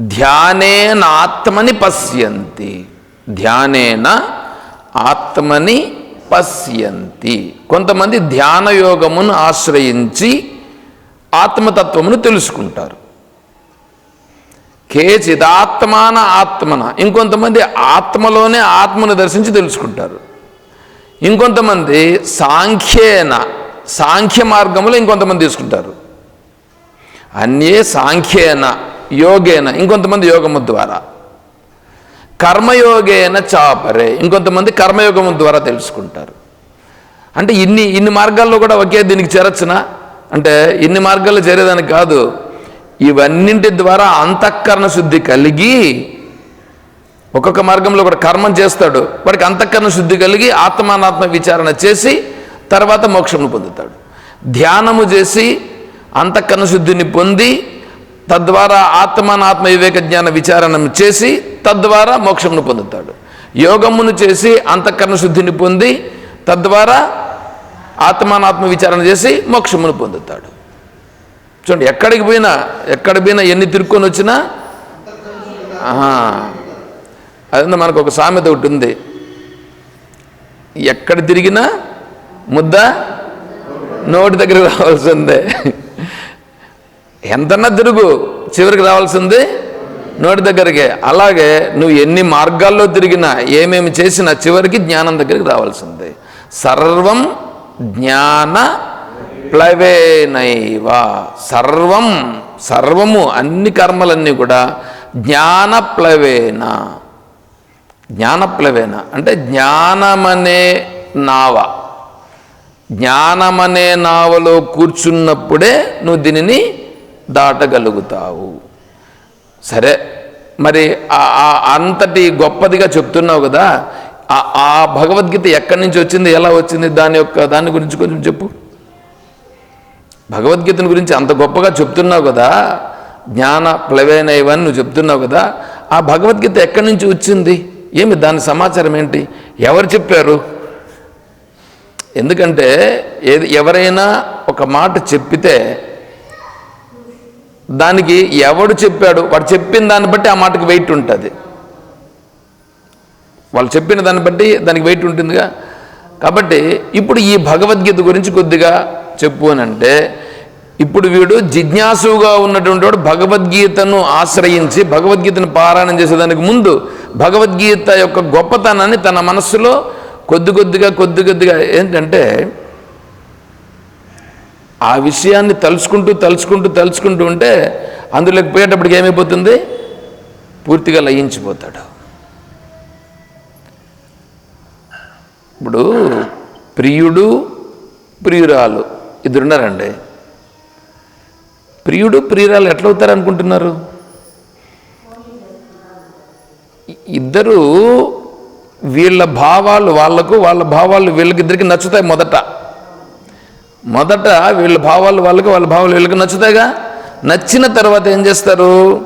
ధ్యానేన ఆత్మని పశ్యంతి. ధ్యానేన ఆత్మని పశ్యంతి. కొంతమంది ధ్యాన యోగమును ఆశ్రయించి ఆత్మతత్వమును తెలుసుకుంటారు. కేచిదాత్మాన ఆత్మన. ఇంకొంతమంది ఆత్మలోనే ఆత్మను దర్శించి తెలుసుకుంటారు. ఇంకొంతమంది సాంఖ్యేన సాంఖ్య మార్గములో ఇంకొంతమంది తీసుకుంటారు. అన్యే సాంఖ్యేన యోగేన ఇంకొంతమంది యోగము ద్వారా. కర్మయోగేన చాపరే ఇంకొంతమంది కర్మయోగము ద్వారా తెలుసుకుంటారు. అంటే ఇన్ని ఇన్ని మార్గాల్లో కూడా ఒకే దీనికి చేరొచ్చునా? అంటే ఇన్ని మార్గాల్లో చేరేదానికి కాదు. ఇవన్నింటి ద్వారా అంతఃకరణ శుద్ధి కలిగి ఒక్కొక్క మార్గంలో కూడా కర్మం చేస్తాడు. వాడికి అంతఃకరణ శుద్ధి కలిగి ఆత్మానాత్మ విచారణ చేసి తర్వాత మోక్షమును పొందుతాడు. ధ్యానము చేసి అంతఃకరణ శుద్ధిని పొంది తద్వారా ఆత్మానాత్మ వివేక జ్ఞాన విచారణం చేసి తద్వారా మోక్షమును పొందుతాడు. యోగమును చేసి అంతఃకరణ శుద్ధిని పొంది తద్వారా ఆత్మానాత్మ విచారణ చేసి మోక్షమును పొందుతాడు. చూడండి ఎక్కడికి పోయినా ఎక్కడ పోయినా ఎన్ని తిరుక్కొని వచ్చినా ఆహా. అదే మనకు ఒక సామెత ఒకటి ఉంది. ఎక్కడ తిరిగినా ముద్ద నోటి దగ్గర రావాల్సిందే. ఎంతన్నా తిరుగు చివరికి రావాల్సింది నోటి దగ్గరికే. అలాగే నువ్వు ఎన్ని మార్గాల్లో తిరిగినా ఏమేమి చేసినా చివరికి జ్ఞానం దగ్గరికి రావాల్సిందే. సర్వం జ్ఞాన ప్లవేనైవ. సర్వం సర్వము అన్ని కర్మలన్నీ కూడా జ్ఞానప్లవేన జ్ఞానప్లవేన అంటే జ్ఞానమనే నావ. జ్ఞానమనే నావలో కూర్చున్నప్పుడే నువ్వు దీనిని దాటగలుగుతావు. సరే మరి ఆ- అంతటి గొప్పదిగా చెప్తున్నావు కదా ఆ- ఆ భగవద్గీత ఎక్కడి నుంచి వచ్చింది ఎలా వచ్చింది దాని యొక్క దాని గురించి కొంచెం చెప్పు. భగవద్గీతను గురించి అంత గొప్పగా చెప్తున్నావు కదా జ్ఞాన ప్లవేనైవని నువ్వు చెప్తున్నావు కదా ఆ భగవద్గీత ఎక్కడి నుంచి వచ్చింది? ఏమి దాని సమాచారం ఏంటి? ఎవరు చెప్పారు? ఎందుకంటే ఏది ఎవరైనా ఒక మాట చెప్పితే దానికి ఎవడు చెప్పాడు వాడు చెప్పిన దాన్ని బట్టి ఆ మాటకి వెయిట్ ఉంటుంది. వాళ్ళు చెప్పిన దాన్ని బట్టి దానికి వెయిట్ ఉంటుందిగా. కాబట్టి ఇప్పుడు ఈ భగవద్గీత గురించి కొద్దిగా చెప్పు అని అంటే ఇప్పుడు వీడు జిజ్ఞాసుగా ఉన్నటువంటి వాడు భగవద్గీతను ఆశ్రయించి భగవద్గీతను పారాయణం చేసేదానికి ముందు భగవద్గీత యొక్క గొప్పతనాన్ని తన మనస్సులో కొద్ది కొద్దిగా కొద్ది కొద్దిగా ఏంటంటే ఆ విషయాన్ని తలుచుకుంటూ తలుచుకుంటూ తలుచుకుంటూ ఉంటే అందులోకి పోయేటప్పటికి ఏమైపోతుంది? పూర్తిగా లయించిపోతాడు. ఇప్పుడు ప్రియుడు ప్రియురాలు ఇద్దరున్నారండి. ప్రియుడు ప్రియురాలు ఎట్లా అవుతారు అనుకుంటున్నారు ఇద్దరు వీళ్ళ భావాలు వాళ్ళకు వాళ్ళ భావాలు వీళ్ళకిద్దరికి నచ్చుతాయి మొదట. మొదట వీళ్ళ భావాలు వాళ్ళకి వాళ్ళ భావాలు వీళ్ళకి నచ్చుతాయిగా? నచ్చిన తర్వాత ఏం చేస్తారు?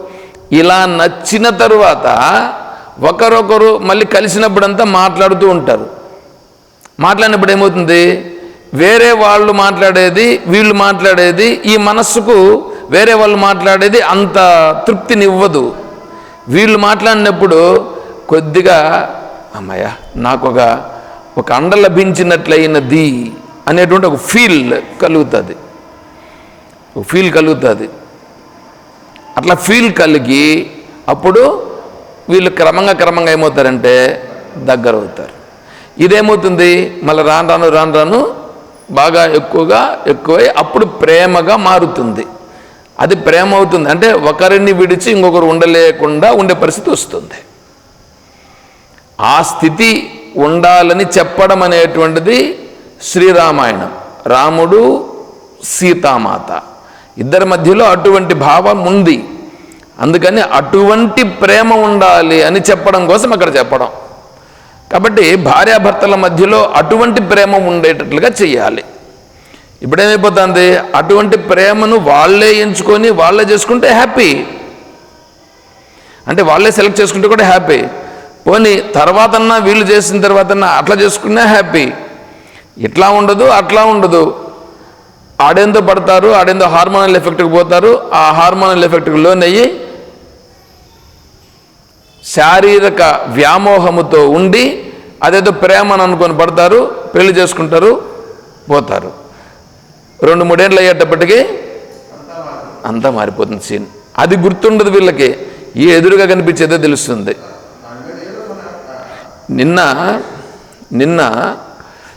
ఇలా నచ్చిన తరువాత ఒకరొకరు మళ్ళీ కలిసినప్పుడంతా మాట్లాడుతూ ఉంటారు. మాట్లాడినప్పుడు ఏమవుతుంది? వేరే వాళ్ళు మాట్లాడేది వీళ్ళు మాట్లాడేది ఈ మనస్సుకు వేరే వాళ్ళు మాట్లాడేది అంత తృప్తినివ్వదు. వీళ్ళు మాట్లాడినప్పుడు కొద్దిగా అమ్మయ్య నాకు ఒక ఒక అండ లభించినట్లయినది. అనేటువంటి ఒక ఫీల్ కలుగుతుంది. ఒక ఫీల్ కలుగుతుంది. అట్లా ఫీల్ కలిగి అప్పుడు వీళ్ళు క్రమంగా క్రమంగా ఏమవుతారంటే దగ్గర అవుతారు ఇదేమవుతుంది? మళ్ళీ రాను రాను రాను రాను బాగా ఎక్కువగా ఎక్కువై అప్పుడు ప్రేమగా మారుతుంది. అది ప్రేమ అవుతుంది. అంటే ఒకరిని విడిచి ఇంకొకరు ఉండలేకుండా ఉండే పరిస్థితి వస్తుంది. ఆ స్థితి ఉండాలని చెప్పడం అనేటువంటిది శ్రీరామాయణం. రాముడు సీతామాత. ఇద్దరి మధ్యలో అటువంటి భావం ఉంది. అందుకని అటువంటి ప్రేమ ఉండాలి అని చెప్పడం కోసం అక్కడ చెప్పడం. కాబట్టి భార్యాభర్తల మధ్యలో అటువంటి ప్రేమ ఉండేటట్లుగా చేయాలి ఇప్పుడేమైపోతుంది? అటువంటి ప్రేమను వాళ్ళే ఎంచుకొని వాళ్ళే చేసుకుంటే హ్యాపీ. అంటే వాళ్ళే సెలెక్ట్ చేసుకుంటే కూడా హ్యాపీ. పోనీ తర్వాతన్నా వీళ్ళు చేసిన తర్వాతన్నా అట్లా చేసుకున్నా హ్యాపీ. ఇట్లా ఉండదు అట్లా ఉండదు. ఆడేందో పడతారు ఆడేందో హార్మోనల్ ఎఫెక్ట్కి పోతారు ఆ హార్మోనల్ ఎఫెక్ట్కి లోనయ్యి శారీరక వ్యామోహముతో ఉండి అదేదో ప్రేమ అని అనుకొని పడతారు పెళ్ళి చేసుకుంటారు పోతారు. రెండు మూడేళ్ళు అయ్యేటప్పటికీ అంతా మారిపోతుంది సీన్ అది గుర్తుండదు వీళ్ళకి ఈ ఎదురుగా కనిపించేదో తెలుస్తుంది. నిన్న నిన్న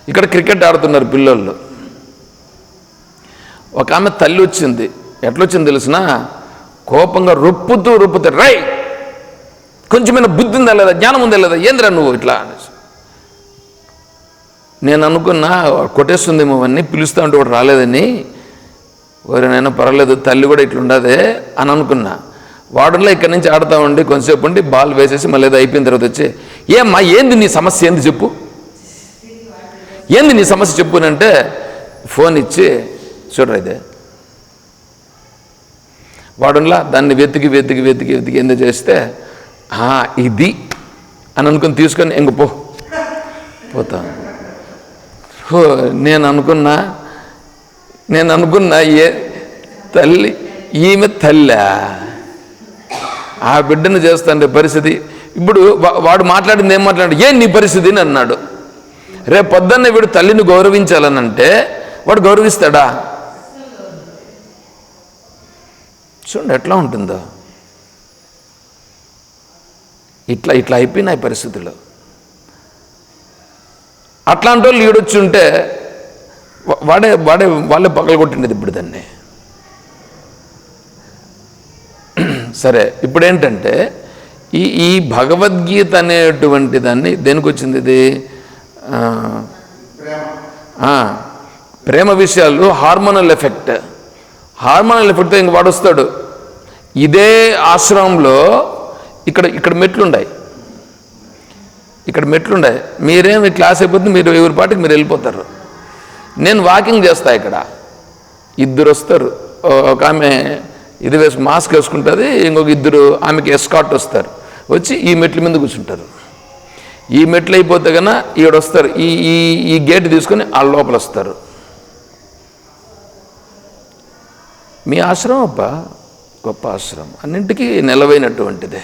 ఇక్కడ క్రికెట్ ఆడుతున్నారు పిల్లలు ఒక ఆమె తల్లి వచ్చింది. ఎట్లొచ్చింది తెలిసిన? కోపంగా రొప్పుతూ రొప్పుతూ రై కొంచెమైనా బుద్ధి ఉందా లేదా? జ్ఞానం ఉందా లేదా? ఏంద్రా నువ్వు ఇట్లా? అనేసి. నేను అనుకున్నా కొట్టేస్తుందేమో అవన్నీ పిలుస్తా ఉంటే ఒకటి రాలేదని. ఎవరినైనా పర్వాలేదు తల్లి కూడా ఇట్లుండదే అని అనుకున్నా. వాడర్లో ఇక్కడి నుంచి ఆడుతా ఉండి కొంతసేపు ఉండి బాల్ వేసేసి మళ్ళీ ఏదో అయిపోయిన తర్వాత వచ్చి ఏమ్మా ఏంది నీ సమస్య? ఏంది చెప్పు. ఏంది నీ సమస్య చెప్పునంటే ఫోన్ ఇచ్చి చూడరా ఇదే. వాడులా దాన్ని వెతికి వెతికి వెతికి వెతికి ఎందుకు చేస్తే "ఆ, ఇది అని అనుకుని తీసుకొని ఇంక పో. పోతా. హో, నేను అనుకున్నా నేను అనుకున్నా ఏ తల్లి ఈమె తల్లా. ఆ బిడ్డను చేస్తాండే పరిస్థితి. ఇప్పుడు వా- వాడు మాట్లాడింది ఏం మాట్లాడు ఏం నీ పరిస్థితి అని అన్నాడు. రేపు పొద్దున్న వీడు తల్లిని గౌరవించాలనంటే వాడు గౌరవిస్తాడా? చూడండి ఎట్లా ఉంటుందో. ఇట్లా ఇట్లా అయిపోయినాయి పరిస్థితులు. అట్లాంటి వాళ్ళు ఈడొచ్చి ఉంటే వాడే వాడే వాళ్ళే పగలు ఇప్పుడు దాన్ని. సరే ఇప్పుడు ఏంటంటే ఈ ఈ భగవద్గీత అనేటువంటి దాన్ని దేనికి వచ్చింది ఇది? ప్రేమ. విషయాలు హార్మోనల్ ఎఫెక్ట్. హార్మోనల్ ఎఫెక్ట్తో ఇంక వాడు వస్తాడు ఇదే ఆశ్రమంలో ఇక్కడ ఇక్కడ మెట్లున్నాయి ఇక్కడ మెట్లున్నాయి మీరేం క్లాస్ అయిపోతుంది మీరు ఎవరి పాటికి మీరు వెళ్ళిపోతారు. నేను వాకింగ్ చేస్తా ఇక్కడ. ఇద్దరు వస్తారు. ఒక ఆమె ఇది వేసుకు మాస్క్ వేసుకుంటుంది ఇంకొక ఇద్దరు ఆమెకి ఎస్కాట్ వస్తారు. వచ్చి ఈ మెట్ల మీద కూర్చుంటారు. ఈ మెట్లు అయిపోతే కన్నా ఈడ వస్తారు. ఈ ఈ ఈ గేట్ తీసుకొని ఆ లోపల వస్తారు. మీ ఆశ్రమం అప్ప గొప్ప ఆశ్రమం. అన్నింటికీ నిలవైనటువంటిదే.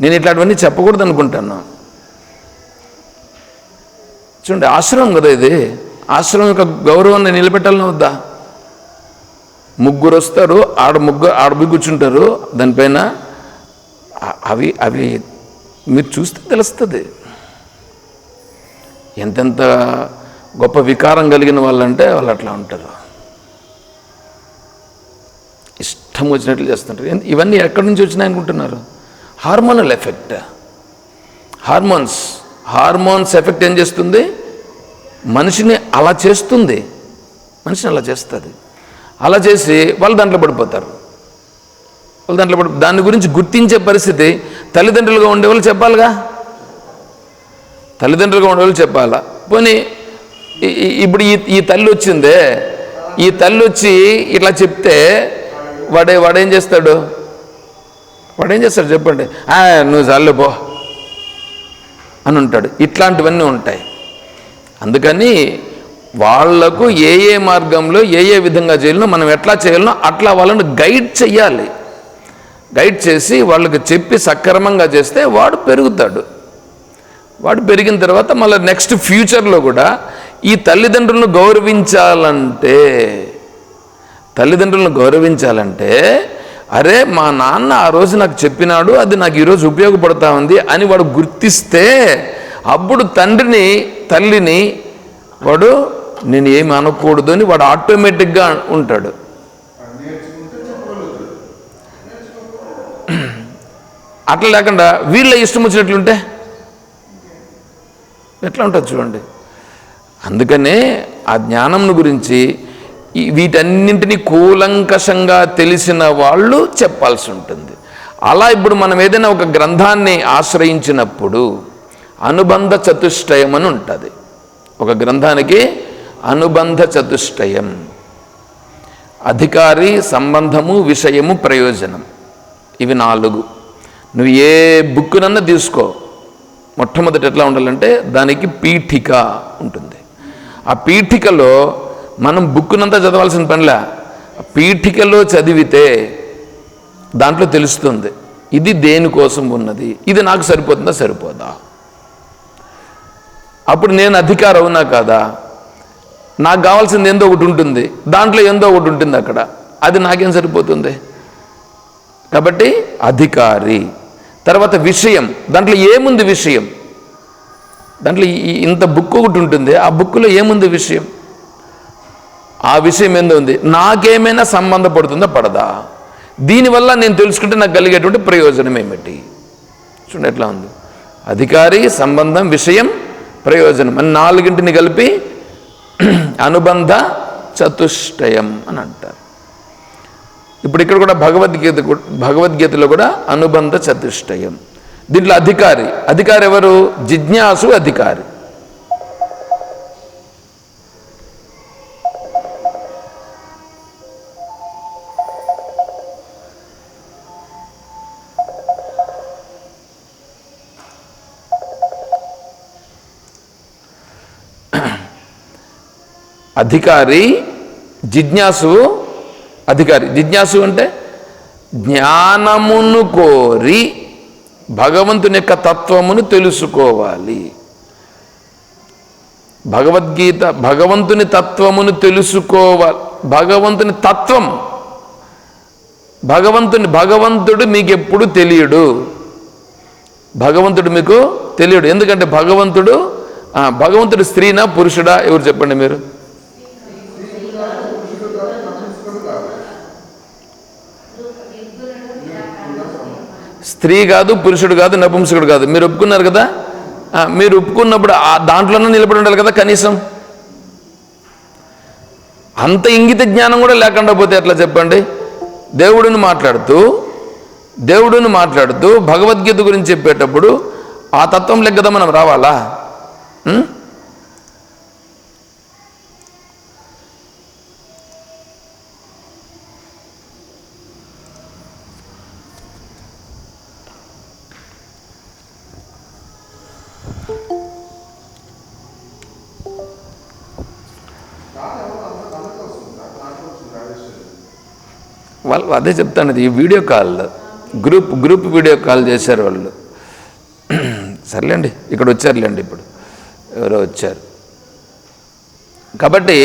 నేను ఇట్లాంటివన్నీ చెప్పకూడదు అనుకుంటాను. చూడండి ఆశ్రమం కదా ఇది. ఆశ్రమం యొక్క గౌరవాన్ని నిలబెట్టాలని వద్దా? ముగ్గురు వస్తారు ఆడ ముగ్గురు ఆడ కూర్చుంటారు. దానిపైన అవి అవి మీరు చూస్తే తెలుస్తుంది. ఎంతెంత గొప్ప వికారం కలిగిన వాళ్ళంటే వాళ్ళు అట్లా ఉంటారు. ఇష్టం వచ్చినట్లు చేస్తుంటారు. ఇవన్నీ ఎక్కడి నుంచి వచ్చినాయి అనుకుంటున్నారు? Hormonal effect. Hormones hormones effect ఏం చేస్తుంది? మనిషిని అలా చేస్తుంది. మనిషిని అలా చేస్తుంది. అలా చేసి వాళ్ళు దాంట్లో పడిపోతారు. వాళ్ళు దాంట్లో పడి దాని గురించి గుర్తించే పరిస్థితి తల్లిదండ్రులుగా ఉండేవాళ్ళు చెప్పాలిగా? తల్లిదండ్రులుగా ఉండేవాళ్ళు చెప్పాలా? పోనీ ఇప్పుడు ఈ ఈ తల్లి వచ్చిందే ఈ తల్లి వచ్చి ఇట్లా చెప్తే వాడే వాడేం చేస్తాడు? వాడేం చేస్తాడు చెప్పండి? నువ్వు చాలు పో అని ఉంటాడు. ఇట్లాంటివన్నీ ఉంటాయి. అందుకని వాళ్ళకు ఏ ఏ మార్గంలో ఏ ఏ విధంగా చేయాలనో మనం ఎట్లా చేయాలనో అట్లా వాళ్ళని గైడ్ చెయ్యాలి. గైడ్ చేసి వాళ్ళకి చెప్పి సక్రమంగా చేస్తే వాడు పెరుగుతాడు. వాడు పెరిగిన తర్వాత మళ్ళీ నెక్స్ట్ ఫ్యూచర్లో కూడా ఈ తల్లిదండ్రులను గౌరవించాలంటే తల్లిదండ్రులను గౌరవించాలంటే అరే మా నాన్న ఆ రోజు నాకు చెప్పినాడు అది నాకు ఈరోజు ఉపయోగపడతా ఉంది అని వాడు గుర్తిస్తే అప్పుడు తండ్రిని తల్లిని వాడు నేను ఏమి అనకూడదు అని వాడు ఆటోమేటిక్గా ఉంటాడు. అట్లా లేకుండా వీళ్ళ ఇష్టం వచ్చినట్లుంటే? ఎట్లా ఉంటుంది చూడండి. అందుకనే ఆ జ్ఞానంను గురించి వీటన్నింటినీ కూలంకషంగా తెలిసిన వాళ్ళు చెప్పాల్సి ఉంటుంది. అలా ఇప్పుడు మనం ఏదైనా ఒక గ్రంథాన్ని ఆశ్రయించినప్పుడు అనుబంధ చతుష్టయం అని ఉంటుంది. ఒక గ్రంథానికి అనుబంధ చతుష్టయం. అధికారి సంబంధము విషయము ప్రయోజనం. ఇవి నాలుగు. నువ్వు ఏ బుక్కునన్నా తీసుకో. మొట్టమొదటి ఎట్లా ఉండాలంటే దానికి పీఠిక ఉంటుంది. ఆ పీఠికలో మనం బుక్కునంతా చదవాల్సిన పనిలా. పీఠికలో చదివితే దాంట్లో తెలుస్తుంది ఇది దేనికోసం ఉన్నది ఇది నాకు సరిపోతుందా సరిపోదా? అప్పుడు నేను అధికారం అవునా కాదా? నాకు కావాల్సింది ఏందో ఒకటి ఉంటుంది దాంట్లో ఏందో ఒకటి ఉంటుంది అక్కడ అది నాకేం సరిపోతుంది? కాబట్టి అధికారి. తర్వాత విషయం. దాంట్లో ఏముంది విషయం? దాంట్లో ఇంత బుక్ ఒకటి ఉంటుంది. ఆ బుక్లో ఏముంది విషయం? ఆ విషయం ఏందో ఉంది. నాకేమైనా సంబంధపడుతుందా? పడదా. దీనివల్ల నేను తెలుసుకుంటే నాకు కలిగేటువంటి ప్రయోజనం ఏమిటి? చూడండి ఎట్లా ఉంది. అధికారి సంబంధం విషయం ప్రయోజనం. అని నాలుగింటిని కలిపి అనుబంధ చతుష్టయం అని అంటారు. ఇప్పుడు ఇక్కడ కూడా భగవద్గీత భగవద్గీతలో కూడా అనుబంధ చతుష్టయం. దీంట్లో అధికారి. అధికారి ఎవరు? జిజ్ఞాసు అధికారి. అధికారి జిజ్ఞాసు అధికారి జిజ్ఞాసు అంటే జ్ఞానమును కోరి భగవంతుని యొక్క తత్వమును తెలుసుకోవాలి. భగవద్గీత భగవంతుని తత్వమును తెలుసుకోవాలి. భగవంతుని తత్వం. భగవంతుని భగవంతుడు మీకు ఎప్పుడు తెలియడు. భగవంతుడు మీకు తెలియడు. ఎందుకంటే భగవంతుడు భగవంతుడు స్త్రీనా పురుషుడా? ఎవరు చెప్పండి మీరు? స్త్రీ కాదు పురుషుడు కాదు నపుంసకుడు కాదు. మీరు ఒప్పుకున్నారు కదా? మీరు ఒప్పుకున్నప్పుడు ఆ దాంట్లోనే నిలబడి ఉండాలి కదా కనీసం? అంత ఇంగిత జ్ఞానం కూడా లేకుండా పోతే ఎట్లా చెప్పండి? దేవుడిని మాట్లాడుతూ దేవుడిని మాట్లాడుతూ భగవద్గీత గురించి చెప్పేటప్పుడు ఆ తత్వం లెక్క కదా మనం రావాలా? వాళ్ళు అదే చెప్తాను ఈ video call group group video call చేశారు వాళ్ళు. సర్లేండి ఇక్కడ వచ్చారులేండి ఇప్పుడు. ఎవరో వచ్చారు. కాబట్టి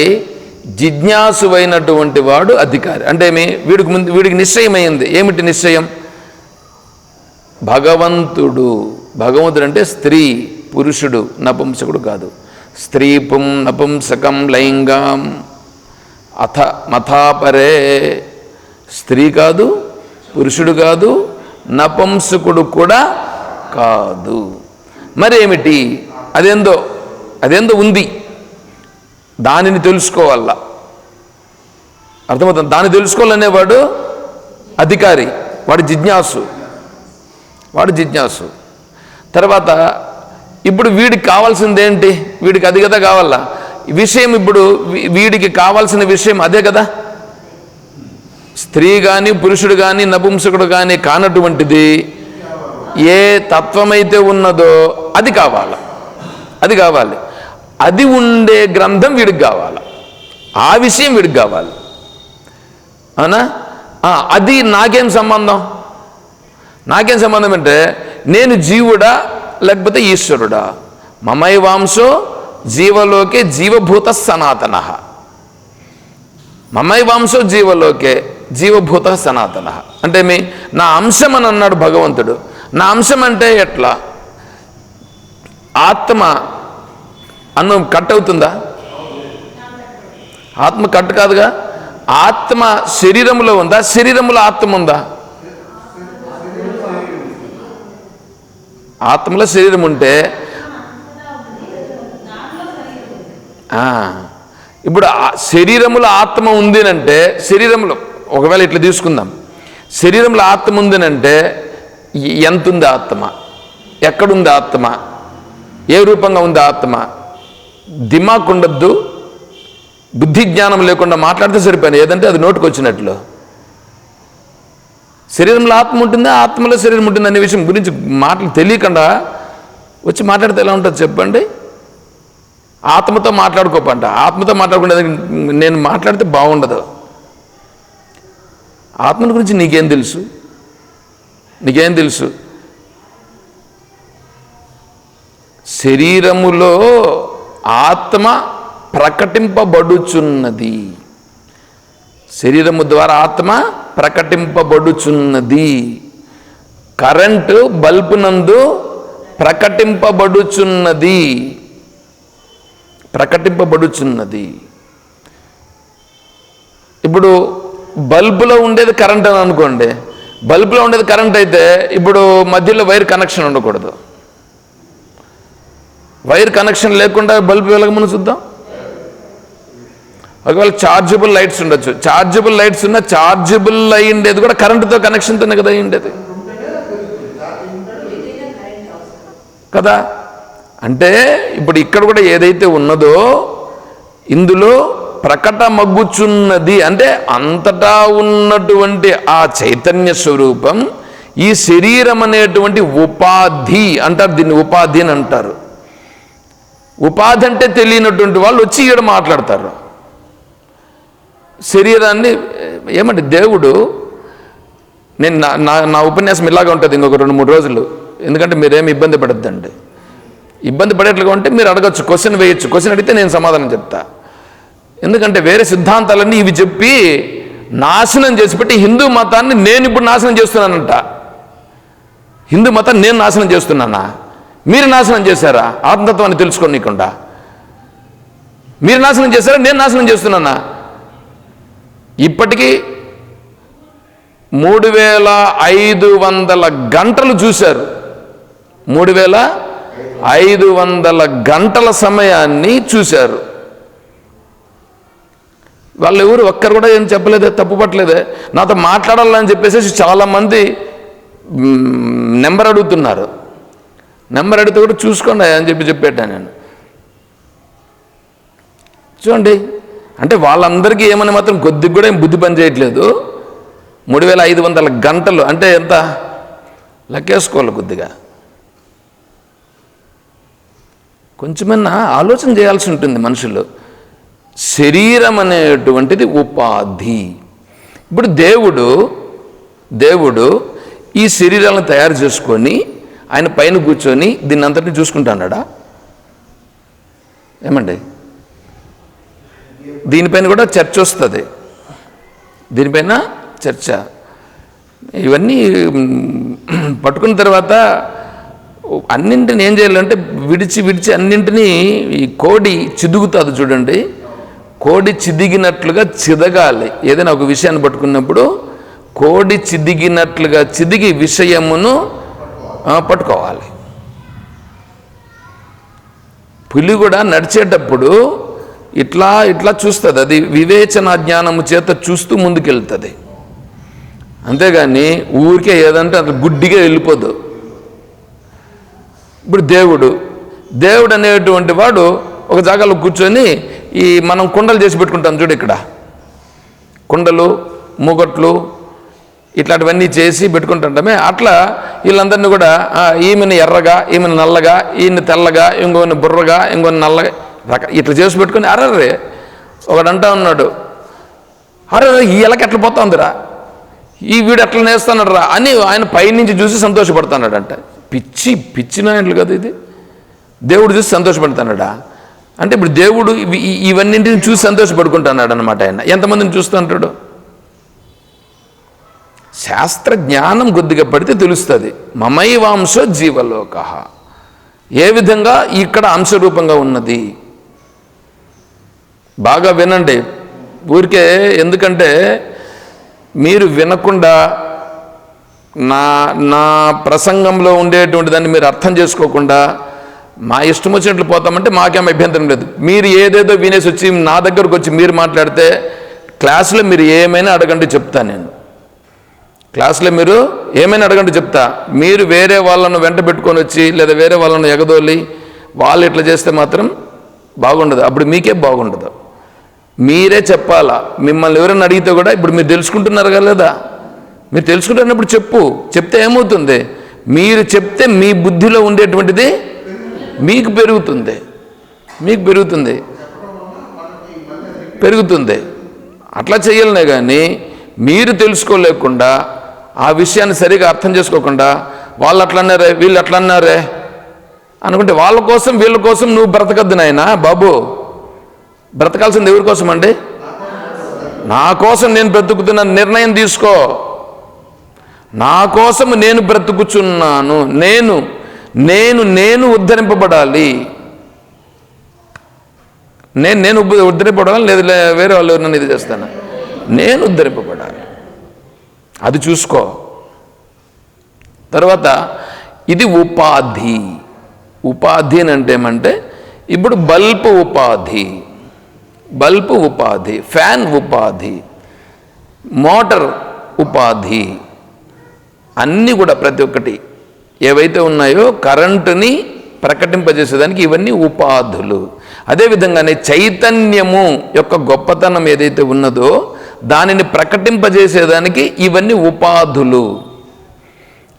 జిజ్ఞాసువైనటువంటి వాడు అధికారి. అంటే ఏమి వీడికి ముందు వీడికి నిశ్చయమైంది. ఏమిటి నిశ్చయం? భగవంతుడు భగవంతుడు అంటే స్త్రీ పురుషుడు నపుంసకుడు కాదు. స్త్రీ పుం నపుంసకం లైంగం అథ మథాపరే స్త్రీ కాదు పురుషుడు కాదు నపుంసకుడు కూడా కాదు. మరేమిటి? అదేందో అదేందో ఉంది. దానిని తెలుసుకోవాలా. అర్థమవుతుంది? దాన్ని తెలుసుకోవాలనేవాడు అధికారి వాడు జిజ్ఞాసు. వాడు జిజ్ఞాసు. తర్వాత ఇప్పుడు వీడికి కావాల్సింది ఏంటి వీడికి అది కదా కావాలా? విషయం ఇప్పుడు వీ- వీడికి కావాల్సిన విషయం అదే కదా? స్త్రీ కానీ పురుషుడు కానీ నపుంసకుడు కానీ కానటువంటిది ఏ తత్వమైతే ఉన్నదో అది కావాలి? అది కావాలి. అది ఉండే గ్రంథం వీడికి కావాలి? ఆ విషయం వీడికి కావాలి. అవునా? అది నాకేం సంబంధం? నాకేం సంబంధం అంటే నేను జీవుడా లేకపోతే ఈశ్వరుడా? మమై వాంశో జీవలోకే జీవభూత సనాతన. మమై వాంశో జీవలోకే జీవభూత సనాతన. అంటే మీ నా అంశం అని అన్నాడు భగవంతుడు. నా అంశం అంటే ఎట్లా? ఆత్మ అన్నం కట్ అవుతుందా? ఆత్మ కట్ కాదుగా? ఆత్మ శరీరంలో ఉందా? శరీరంలో ఆత్మ ఉందా? ఆత్మలో శరీరం ఉంటే ఇప్పుడు శరీరములో ఆత్మ ఉంది అంటే శరీరంలో ఒకవేళ ఇట్లా తీసుకుందాం. శరీరంలో ఆత్మ ఉందినంటే ఎంత ఉంది ఆత్మ? ఎక్కడుంది ఆత్మ? ఏ రూపంగా ఉంది ఆత్మ? దిమాక్ ఉండద్దు బుద్ధి జ్ఞానం లేకుండా మాట్లాడితే సరిపోయింది. ఏదంటే అది నోటికి వచ్చినట్లు. శరీరంలో ఆత్మ ఉంటుందా? ఆత్మలో శరీరం ఉంటుంది అనే విషయం గురించి మాటలు తెలియకుండా వచ్చి మాట్లాడితే ఎలా ఉంటుంది చెప్పండి? ఆత్మతో మాట్లాడుకోపంట. ఆత్మతో మాట్లాడుకుంటే నేను మాట్లాడితే బాగుండదు. ఆత్మల గురించి నీకేం తెలుసు? నీకేం తెలుసు? శరీరములో ఆత్మ ప్రకటింపబడుచున్నది. శరీరము ద్వారా ఆత్మ ప్రకటింపబడుచున్నది. కరెంటు బల్బు నందు ప్రకటింపబడుచున్నది. ప్రకటింపబడుచున్నది. ఇప్పుడు బల్బులో ఉండేది కరెంట్ అని అనుకోండి. బల్బులో ఉండేది కరెంట్ అయితే ఇప్పుడు మధ్యలో వైర్ కనెక్షన్ ఉండకూడదు. వైర్ కనెక్షన్ లేకుండా బల్బు వెలగమని చూద్దాం. ఒకవేళ చార్జబుల్ లైట్స్ ఉండొచ్చు. ఛార్జబుల్ లైట్స్ ఉన్న ఛార్జబుల్ అయ్యిండేది కూడా కరెంటుతో కనెక్షన్తోనే కదా అయ్యిండేది కదా? అంటే ఇప్పుడు ఇక్కడ కూడా ఏదైతే ఉన్నదో ఇందులో ప్రకట మగ్గుచున్నది అంటే అంతటా ఉన్నటువంటి ఆ చైతన్య స్వరూపం ఈ శరీరం అనేటువంటి ఉపాధి అంటారు దీన్ని ఉపాధి అని అంటారు. ఉపాధి అంటే తెలియనటువంటి వాళ్ళు వచ్చి ఇక్కడ మాట్లాడతారు. శరీరాన్ని ఏమంటే దేవుడు నేను నా నా నా ఉపన్యాసం ఇలాగా ఉంటుంది ఇంకొక రెండు మూడు రోజులు. ఎందుకంటే మీరేమి ఇబ్బంది పడద్దండి. ఇబ్బంది పడేట్లుగా ఉంటే మీరు అడగచ్చు క్వశ్చన్ వేయచ్చు. క్వశ్చన్ అడిగితే నేను సమాధానం చెప్తా. ఎందుకంటే వేరే సిద్ధాంతాలన్నీ ఇవి చెప్పి నాశనం చేసి పెట్టి హిందూ మతాన్ని నేను ఇప్పుడు నాశనం చేస్తున్నానంట. హిందూ మతాన్ని నేను నాశనం చేస్తున్నానా? మీరు నాశనం చేశారా? ఆత్మతత్వాన్ని తెలుసుకోనీకుండా మీరు నాశనం చేశారా? నేను నాశనం చేస్తున్నానా? ఇప్పటికీ మూడు వేల ఐదు వందల గంటలు చూశారు. మూడు వేల ఐదు వందల గంటల సమయాన్ని చూశారు. వాళ్ళు ఎవరు ఒక్కరు కూడా ఏం చెప్పలేదే తప్పుపట్టలేదే. నాతో మాట్లాడాలని చెప్పేసి చాలామంది నెంబర్ అడుగుతున్నారు. నెంబర్ అడిగితే కూడా చూసుకోండి అని చెప్పి చెప్పేటా నేను. చూడండి అంటే వాళ్ళందరికీ ఏమని మాత్రం కొద్దిగా కూడా ఏం బుద్ధి పని చేయట్లేదు. మూడు వేల ఐదు వందల గంటలు అంటే ఎంత? లెక్కేసుకోవాలి కొద్దిగా. కొంచెమన్నా ఆలోచన చేయాల్సి ఉంటుంది మనుషులు. శరీరం అనేటువంటిది ఉపాధి. ఇప్పుడు దేవుడు దేవుడు ఈ శరీరాలను తయారు చేసుకొని ఆయన పైన కూర్చొని దీన్ని అంతటిని చూసుకుంటాడా ఏమండి? దీనిపైన కూడా చర్చ వస్తుంది. దీనిపైన చర్చ. ఇవన్నీ పట్టుకున్న తర్వాత అన్నింటిని ఏం చేయాలంటే విడిచి విడిచి అన్నింటినీ ఈ కోడి చిదుగుతుంది చూడండి. కోడి చిదిగినట్లుగా చిదగాలి. ఏదైనా ఒక విషయాన్ని పట్టుకున్నప్పుడు కోడి చిదిగినట్లుగా చిదిగి విషయమును పట్టుకోవాలి. పులి కూడా నడిచేటప్పుడు ఇట్లా ఇట్లా చూస్తుంది. అది వివేచన జ్ఞానము చేత చూస్తూ ముందుకెళ్తుంది. అంతేగాని ఊరికే ఏదంటే అట్లా గుడ్డిగా వెళ్ళిపోదు. ఇప్పుడు దేవుడు దేవుడు అనేటువంటి వాడు ఒక జాగాలో కూర్చొని ఈ మనం కుండలు చేసి పెట్టుకుంటాం చూడు ఇక్కడ. కుండలు మూగట్లు ఇట్లాంటివన్నీ చేసి పెట్టుకుంటుంటామే. అట్లా వీళ్ళందరినీ కూడా ఈమెను ఎర్రగా ఈమెను నల్లగా ఈయన తెల్లగా ఇంకొన్ని బుర్రగా ఇంకొన్ని నల్లగా రక ఇట్లా చేసి పెట్టుకొని అర్రరే. ఒకడు అంటా ఉన్నాడు అరే ఈ ఎలక ఎట్లా పోతుందిరా? ఈ వీడు ఎట్లా నేస్తున్నాడు రా అని ఆయన పైనుంచి చూసి సంతోషపడుతున్నాడు అంట పిచ్చి పిచ్చిన ఇంట్లో కదా ఇది. దేవుడు చూసి సంతోషపడుతున్నాడా? అంటే ఇప్పుడు దేవుడు ఇవి- ఇవన్నింటిని చూసి సంతోషపడుకుంటున్నాడు అనమాట ఆయన. ఎంతమందిని చూస్తుంటాడు శాస్త్ర జ్ఞానం కొద్దిగా పడితే తెలుస్తుంది. మమైవాంశ జీవలోక. ఏ విధంగా ఇక్కడ అంశరూపంగా ఉన్నది? బాగా వినండి. ఊరికే ఎందుకంటే మీరు వినకుండా నా నా ప్రసంగంలో ఉండేటువంటి దాన్ని మీరు అర్థం చేసుకోకుండా మా ఇష్టం వచ్చినట్లు పోతామంటే మాకేం అభ్యంతరం లేదు. మీరు ఏదేదో వినేసి వచ్చి నా దగ్గరకు వచ్చి మీరు మాట్లాడితే క్లాసులో మీరు ఏమైనా అడగండి చెప్తా నేను. క్లాసులో మీరు ఏమైనా అడగండి చెప్తా. మీరు వేరే వాళ్ళను వెంట పెట్టుకొని వచ్చి లేదా వేరే వాళ్ళను ఎగదోలి వాళ్ళు ఇట్లా చేస్తే మాత్రం బాగుండదు. అప్పుడు మీకే బాగుండదు. మీరే చెప్పాలా? మిమ్మల్ని ఎవరైనా అడిగితే కూడా ఇప్పుడు మీరు తెలుసుకుంటున్నారు కదా లేదా? మీరు తెలుసుకుంటున్నప్పుడు చెప్పు. చెప్తే ఏమవుతుంది? మీరు చెప్తే మీ బుద్ధిలో ఉండేటువంటిది మీకు పెరుగుతుంది. మీకు పెరుగుతుంది. పెరుగుతుంది. అట్లా చేయాలనే కానీ మీరు తెలుసుకోలేకుండా ఆ విషయాన్ని సరిగా అర్థం చేసుకోకుండా వాళ్ళు అట్లా అన్నారే వీళ్ళు అట్లా అన్నారే అనుకుంటే వాళ్ళ కోసం వీళ్ళ కోసం నువ్వు బ్రతకద్దు నాయనా బాబు. బ్రతకాల్సింది ఎవరి కోసం అండి నా కోసం నేను బ్రతుకుతున్న నిర్ణయం తీసుకో. నా కోసం నేను బ్రతుకుచున్నాను. నేను నేను నేను ఉద్ధరింపబడాలి. నేను నేను ఉద్ధరింపబడాలి లేదు వేరే వాళ్ళు నన్ను ఇది చేస్తాను? నేను ఉద్ధరింపబడాలి. అది చూసుకో. తర్వాత ఇది ఉపాధి. ఉపాధి అని అంటే ఏమంటే ఇప్పుడు బల్బ్ ఉపాధి. బల్బ్ ఉపాధి ఫ్యాన్ ఉపాధి మోటార్ ఉపాధి అన్నీ కూడా ప్రతి ఒక్కటి ఏవైతే ఉన్నాయో కరెంటుని ప్రకటింపజేసేదానికి ఇవన్నీ ఉపాధులు. అదేవిధంగానే చైతన్యము యొక్క గొప్పతనం ఏదైతే ఉన్నదో దానిని ప్రకటింపజేసేదానికి ఇవన్నీ ఉపాధులు.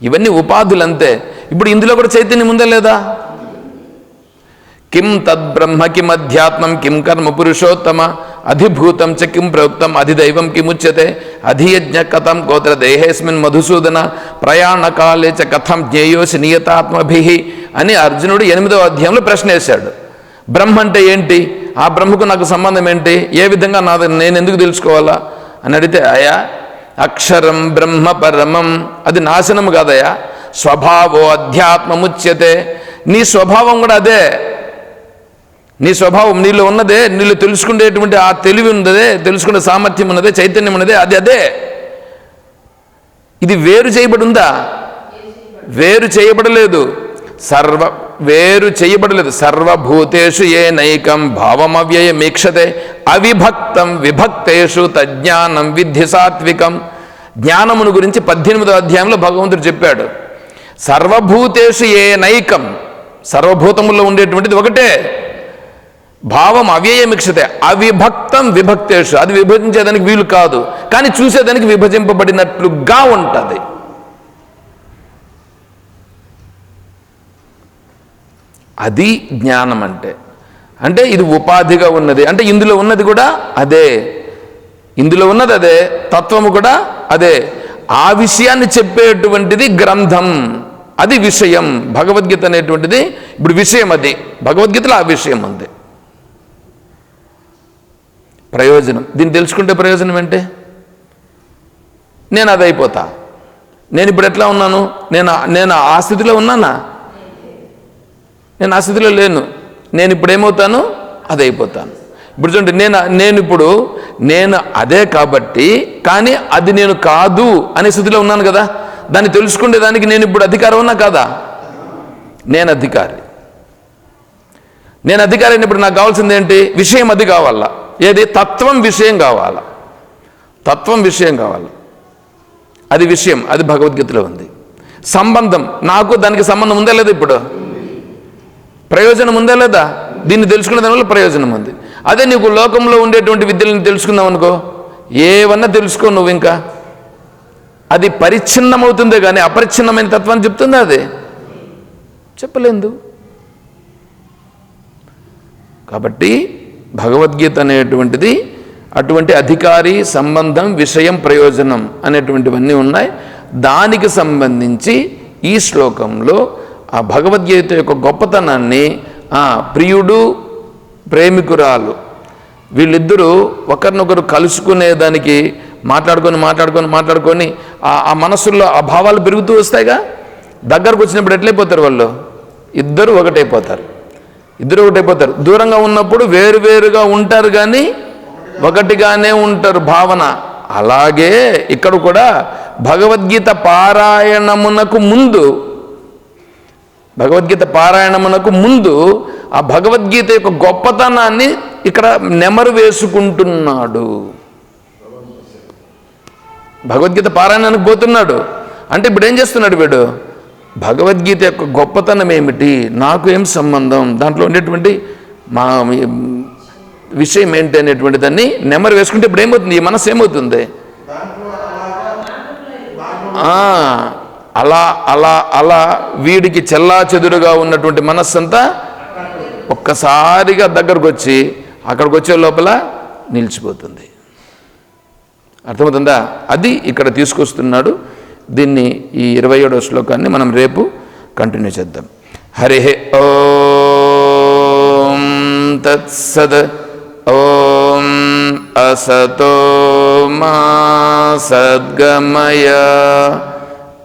ఇవన్నీ ఉపాధులు అంతే ఇప్పుడు ఇందులో కూడా చైతన్యం ఉందా లేదా? కిం తద్బ్రహ్మ కిం అధ్యాత్మం కిం కర్మ పురుషోత్తమ అధిభూతం చ కిం ప్రోక్తం అధిదైవం కిముచ్యతే? అధియజ్ఞ కథం గోత్ర దేహేస్మిన్ మధుసూదన? ప్రయాణకాలే చ కథం జ్ఞేయోసి నియతాత్మభి? అని అర్జునుడు ఎనిమిదవ అధ్యాయంలో ప్రశ్న వేశాడు. బ్రహ్మ అంటే ఏంటి? ఆ బ్రహ్మకు నాకు సంబంధం ఏంటి? ఏ విధంగా నా నేను ఎందుకు తెలుసుకోవాలా? అని అడిగితే అయా అక్షరం బ్రహ్మ పరమం. అది నాశనం కాదయా స్వభావో అధ్యాత్మముచ్యతే. నీ స్వభావం కూడా అదే. నీ స్వభావం నీలో ఉన్నదే నీళ్ళు తెలుసుకునేటువంటి ఆ తెలివి ఉన్నదే తెలుసుకునే సామర్థ్యం ఉన్నదే చైతన్యం ఉన్నదే అది అదే. ఇది వేరు చేయబడి ఉందా వేరు చేయబడలేదు. సర్వ వేరు చేయబడలేదు. సర్వభూతేషు ఏ నైకం భావమవ్యయ మీక్షతే అవిభక్తం విభక్తేషు తజ్ఞానం విద్ధి సాత్వికం. జ్ఞానమును గురించి పద్దెనిమిదో అధ్యాయంలో భగవంతుడు చెప్పాడు. సర్వభూతేషు ఏ నైకం సర్వభూతముల్లో ఉండేటువంటిది ఒకటే. భావం అవ్యయమిక్షతే. అవిభక్తం విభక్తేషు. అది విభజించేదానికి వీలు కాదు. కానీ చూసేదానికి విభజింపబడినట్లుగా ఉంటుంది. అది జ్ఞానం అంటే. అంటే ఇది ఉపాధిగా ఉన్నది. అంటే ఇందులో ఉన్నది కూడా అదే. ఇందులో ఉన్నది అదే. తత్వము కూడా అదే. ఆ విషయాన్ని చెప్పేటువంటిది గ్రంథం. అది విషయం. భగవద్గీత అనేటువంటిది ఇప్పుడు విషయం అది. భగవద్గీతలో ఆ విషయం ఉంది. ప్రయోజనం. దీన్ని తెలుసుకుంటే ప్రయోజనం ఏంటి? నేను అది అయిపోతా. నేను ఇప్పుడు ఎట్లా ఉన్నాను? నేను నేను ఆ స్థితిలో ఉన్నానా? నేను ఆ స్థితిలో లేను. నేను ఇప్పుడు ఏమవుతాను? అది అయిపోతాను. ఇప్పుడు చూడండి నేను నేను ఇప్పుడు నేను అదే కాబట్టి కానీ అది నేను కాదు అనే స్థితిలో ఉన్నాను కదా. దాన్ని తెలుసుకునే దానికి నేను ఇప్పుడు అధికారం ఉన్నా కాదా? నేను అధికారి. నేను అధికారి ఇప్పుడు నాకు కావాల్సింది ఏంటి? విషయం అది కావాలా? ఏది? తత్వం విషయం కావాలా? తత్వం విషయం కావాలి? అది విషయం అది భగవద్గీతలో ఉంది. సంబంధం నాకు దానికి సంబంధం ఉందా లేదా ఇప్పుడు? ప్రయోజనం ఉందా లేదా? దీన్ని తెలుసుకునే దానివల్ల ప్రయోజనం ఉంది. అదే నీకు లోకంలో ఉండేటువంటి విద్యలను తెలుసుకుందాం అనుకో. ఏవన్నా తెలుసుకో నువ్వు ఇంకా. అది పరిచ్ఛిన్నమవుతుందే కానీ అపరిచ్ఛిన్నమైన తత్వాన్ని చెప్తుందా అది? చెప్పలేదు. కాబట్టి భగవద్గీత అనేటువంటిది అటువంటి అధికారి సంబంధం విషయం ప్రయోజనం అనేటువంటివన్నీ ఉన్నాయి. దానికి సంబంధించి ఈ శ్లోకంలో ఆ భగవద్గీత యొక్క గొప్పతనాన్ని ఆ ప్రియుడు ప్రేమికురాలు వీళ్ళిద్దరూ ఒకరినొకరు కలుసుకునేదానికి మాట్లాడుకొని మాట్లాడుకొని మాట్లాడుకొని ఆ ఆ మనసుల్లో ఆ భావాలు పెరుగుతూ వస్తాయిగా? దగ్గరకు వచ్చినప్పుడు ఎట్లయిపోతారు వాళ్ళు? ఇద్దరు ఒకటైపోతారు. ఇద్దరు ఒకటైపోతారు దూరంగా ఉన్నప్పుడు వేరువేరుగా ఉంటారు కానీ ఒకటిగానే ఉంటారు భావన. అలాగే ఇక్కడ కూడా భగవద్గీత పారాయణమునకు ముందు భగవద్గీత పారాయణమునకు ముందు ఆ భగవద్గీత యొక్క గొప్పతనాన్ని ఇక్కడ నెమరు వేసుకుంటున్నాడు. భగవద్గీత పారాయణానికి పోతున్నాడు. అంటే ఇప్పుడు ఏం చేస్తున్నాడు వీడు? భగవద్గీత యొక్క గొప్పతనం ఏమిటి? నాకు ఏం సంబంధం? దాంట్లో ఉండేటువంటి మా విషయం ఏంటి అనేటువంటి దాన్ని నెమరు వేసుకుంటే ఇప్పుడు ఏమవుతుంది? ఈ మనసు ఏమవుతుంది? అలా అలా అలా వీడికి చెల్లా చెదురుగా ఉన్నటువంటి మనస్సంతా ఒక్కసారిగా దగ్గరకు వచ్చి అక్కడికి వచ్చే లోపల నిలిచిపోతుంది. అర్థమవుతుందా? అది ఇక్కడ తీసుకొస్తున్నాడు దీన్ని ఈ ఇరవై ఏడో శ్లోకాన్ని మనం రేపు కంటిన్యూ చేద్దాం. హరి ఓం తత్సద్ ఓం అసతో మా సద్గమయ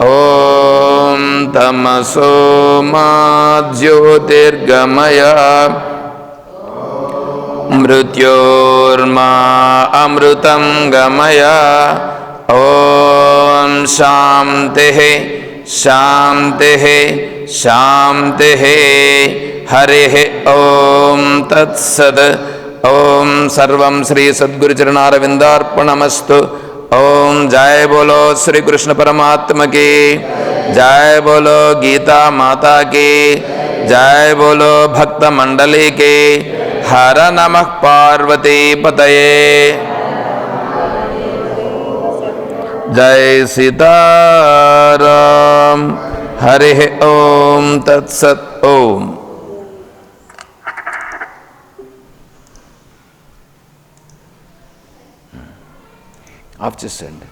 ఓం తమసో మా జ్యోతిర్గమయ మృత్యోర్మా అమృతం గమయ ओम शांति शान्तिः शान्तिः शान्तिः ओम तत्सद। ओम सर्व श्री श्रीसद्गुरुचरणारविन्दार्पणमस्तु ओम जय बोलो श्री कृष्ण परमात्म की। जय बोलो गीता माता की। जय बोलो भक्त मंडली की। हर नमः पार्वती पतये। जय सीताराम हरिः ॐ तत्सत् ॐ आप just send